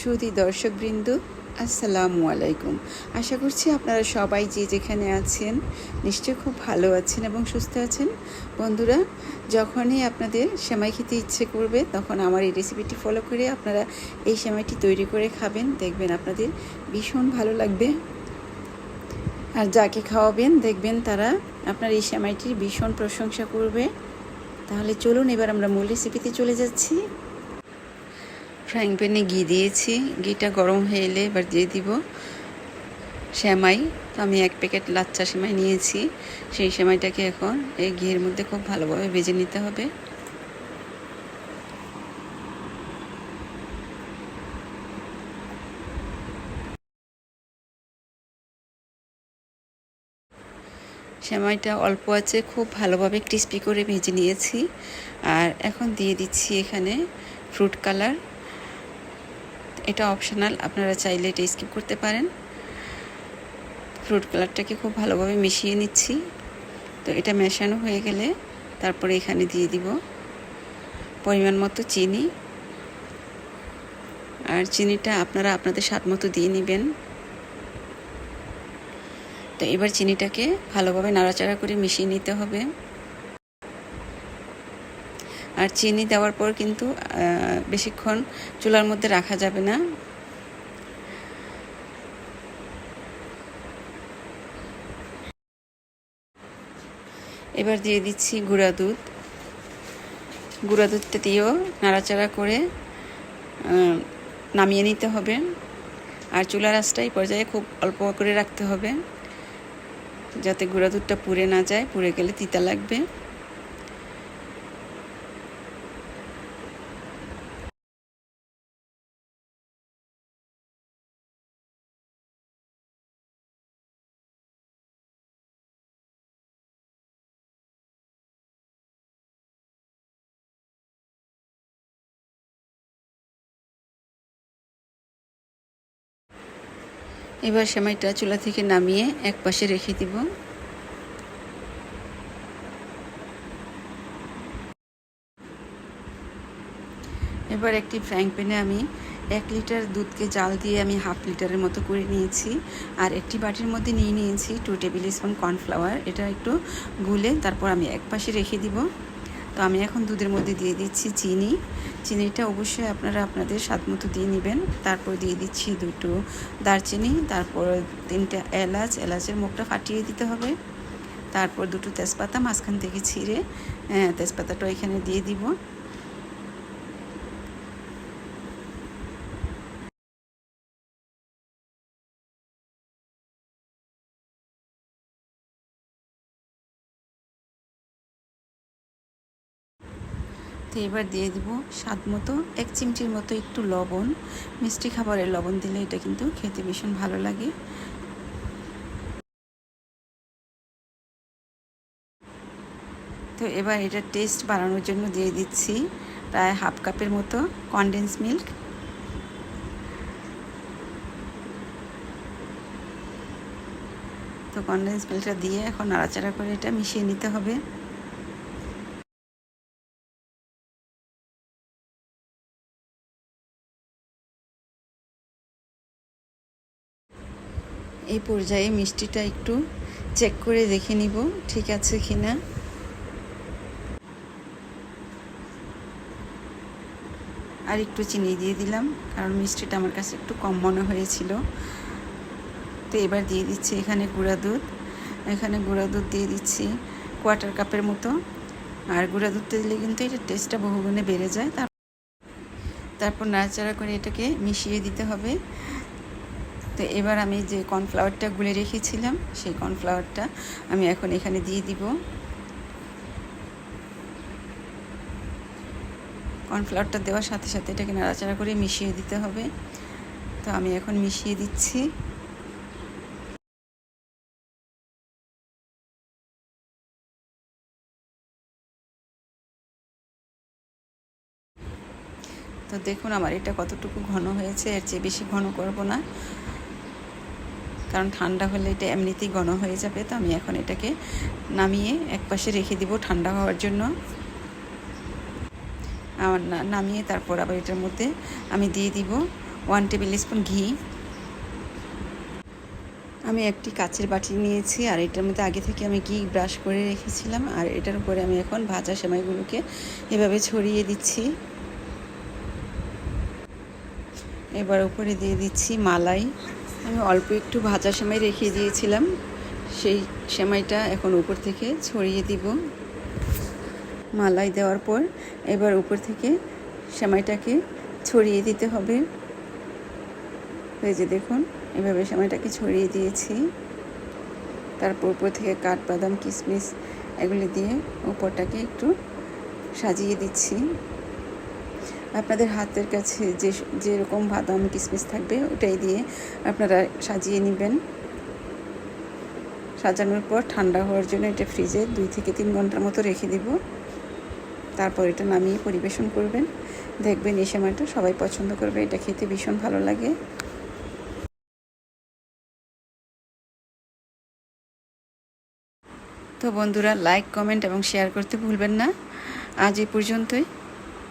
সুধী দর্শকবৃন্দ, আসসালামু আলাইকুম। আশা করছি আপনারা সবাই যে যেখানে আছেন নিশ্চয়ই খুব ভালো আছেন এবং সুস্থ আছেন। বন্ধুরা, যখনই আপনাদের সেমাই খেতে ইচ্ছে করবে, তখন আমার এই রেসিপিটি ফলো করে আপনারা এই সেমাইটি তৈরি করে খাবেন। দেখবেন আপনাদের ভীষণ ভালো লাগবে। আর যাকে খাওয়াবেন, দেখবেন তারা আপনার এই সেমাইটির ভীষণ প্রশংসা করবে। তাহলে চলুন, এবার আমরা মূল রেসিপিতে চলে যাচ্ছি। ফ্রাইং প্যানে ঘি দিয়েছি। ঘিটা গরম হয়ে এলে এবার দিয়ে দিব শ্যামাই তো আমি এক প্যাকেট লাচ্চা সেমাই নিয়েছি। সেই সেমাইটাকে এখন এই ঘিয়ের মধ্যে খুব ভালোভাবে ভেজে নিতে হবে। সেমাইটা অল্প আছে, খুব ভালোভাবে ক্রিস্পি করে ভেজে নিয়েছি। আর এখন দিয়ে দিচ্ছি এখানে ফ্রুট কালার এটা অপশনাল আপনারা চাইলে এটা স্কিপ করতে পারেন। ফ্রুট কালারটাকে খুব ভালোভাবে মিশিয়ে নিচ্ছি। তো এটা মেশানো হয়ে গেলে তারপরে এখানে দিয়ে দিব পরিমাণ মতো চিনি। আর চিনিটা আপনারা আপনাদের স্বাদ মতো দিয়ে নেবেন। তো এবার চিনিটাকে ভালোভাবে নাড়াচাড়া করে মিশিয়ে নিতে হবে। আর চিনি দেওয়ার পর কিন্তু বেশিক্ষণ চুলার মধ্যে রাখা যাবে না। এবার দিয়ে দিচ্ছি গুঁড়া দুধ। গুঁড়া দুধটা দিয়েও নাড়াচাড়া করে নামিয়ে নিতে হবে। আর চুলার আঁচটা পর্যায়ে খুব অল্প করে রাখতে হবে, যাতে গুঁড়া দুধটা পুড়ে না যায়, পুড়ে গেলে তিতা লাগবে। এবার সেমাইটা চুলা থেকে নামিয়ে এক পাশে রেখে দিব। এবার একটি ফ্রাইং প্যানে আমি এক লিটার দুধকে জাল দিয়ে আমি হাফ লিটারের মতো করে নিয়েছি। আর একটি বাটির মধ্যে নিয়ে নিয়েছি টু টেবিল স্পুন কর্নফ্লাওয়ার এটা একটু গুলে তারপর আমি এক পাশে রেখে দিব। তো আমি এখন দুধের মধ্যে দিয়ে দিচ্ছি চিনি। চিনিটা অবশ্যই আপনারা আপনাদের স্বাদ মতো দিয়ে নেবেন। তারপর দিয়ে দিচ্ছি দুটো দারচিনি, তারপর তিনটা এলাচ। এলাচের মুখটা ফাটিয়ে দিতে হবে। তারপর দুটো তেজপাতা, মাঝখান থেকে ছিঁড়ে তেজপাতাটা এখানে দিয়ে দিব। তো এবার দিয়ে দিব স্বাদ মতো, এক চিমটির মতো একটু লবণ। মিষ্টি খাবারের লবণ দিলে এটা কিন্তু খেতে ভীষণ ভালো লাগে। তো এবার এটা টেস্ট বাড়ানোর জন্য দিয়ে দিচ্ছি প্রায় হাফ কাপের মতো কনডেন্স মিল্ক তো কনডেন্স মিল্কটা দিয়ে এখন নাড়াচাড়া করে এটা মিশিয়ে নিতে হবে। এই পর্যায়ে মিষ্টিটা একটু চেক করে দেখে নিব, ঠিক আছে কি না আর একটু চিনি দিয়ে দিলাম, কারণ মিষ্টিটা আমার কাছে একটু কম মনে হয়েছিল। তো এবার দিয়ে দিচ্ছি এখানে গুঁড়া দুধ। এখানে গুঁড়া দুধ দিয়ে দিচ্ছি কোয়ার্টার কাপের মতো। আর গুঁড়া দুধটা দিলে কিন্তু এটা টেস্টটা বহুগুণে বেড়ে যায়। তারপর নাড়াচাড়া করে এটাকে মিশিয়ে দিতে হবে। তো এবার আমি যে কর্নফ্লাওয়ারটা গুলে রেখেছিলাম, সেই কর্নফ্লাওয়ারটা আমি এখন এখানে দিয়ে দিব। কর্নফ্লাওয়ারটা দেওয়ার সাথে সাথে এটাকে নাড়াচাড়া করে মিশিয়ে দিতে হবে। তো আমি এখন মিশিয়ে দিচ্ছি। তো দেখুন আমার এটা কতটুকু ঘন হয়েছে, এর চেয়ে বেশি ঘন করব না। কারণ ঠান্ডা হলে এটা এমনিতেই ঘন হয়ে যাবে, তো আমি এখন এটাকে নামিয়ে এক পাশে রেখে দিব ঠান্ডা হওয়ার জন্য। আমার নামিয়ে তারপর আবার এটার মধ্যে আমি দিয়ে দিব ওয়ান টেবিল স্পুন ঘি। আমি একটি কাচের বাটি নিয়েছি আর এটার মধ্যে আগে থেকে আমি ঘি ব্রাশ করে রেখেছিলাম আর এটার উপরে আমি এখন ভাজা সেমাইগুলোকে এভাবে ছড়িয়ে দিচ্ছি। এবার উপরে দিয়ে দিচ্ছি মালাই। আমি অল্প একটু ভাজা সেমাই রেখে দিয়েছিলাম। সেই সেমাইটা এখন উপর থেকে ছড়িয়ে দিব। মালাই দেওয়ার পর এবার উপর থেকে সেমাইটাকে ছড়িয়ে দিতে হবে। যে দেখুন, এভাবে সেমাইটাকে ছড়িয়ে দিয়েছি। তারপর উপর থেকে কাঠবাদাম, কিশমিশ এগুলি দিয়ে উপরটাকে একটু সাজিয়ে দিচ্ছি। আপনাদের হাতের কাছে যে যেরকম বাদাম কিসমিস থাকবে, ওটাই দিয়ে আপনারা সাজিয়ে নেবেন। সাজানোর পর ঠান্ডা হওয়ার জন্য এটা ফ্রিজে দুই থেকে তিন ঘণ্টার মতো রেখে দিব। তারপর এটা নামিয়ে পরিবেশন করবেন। দেখবেন এই সময়টা সবাই পছন্দ করবে, এটা খেতে ভীষণ ভালো লাগে। তো বন্ধুরা লাইক কমেন্ট এবং শেয়ার করতে ভুলবেন না। আজ এই পর্যন্তই।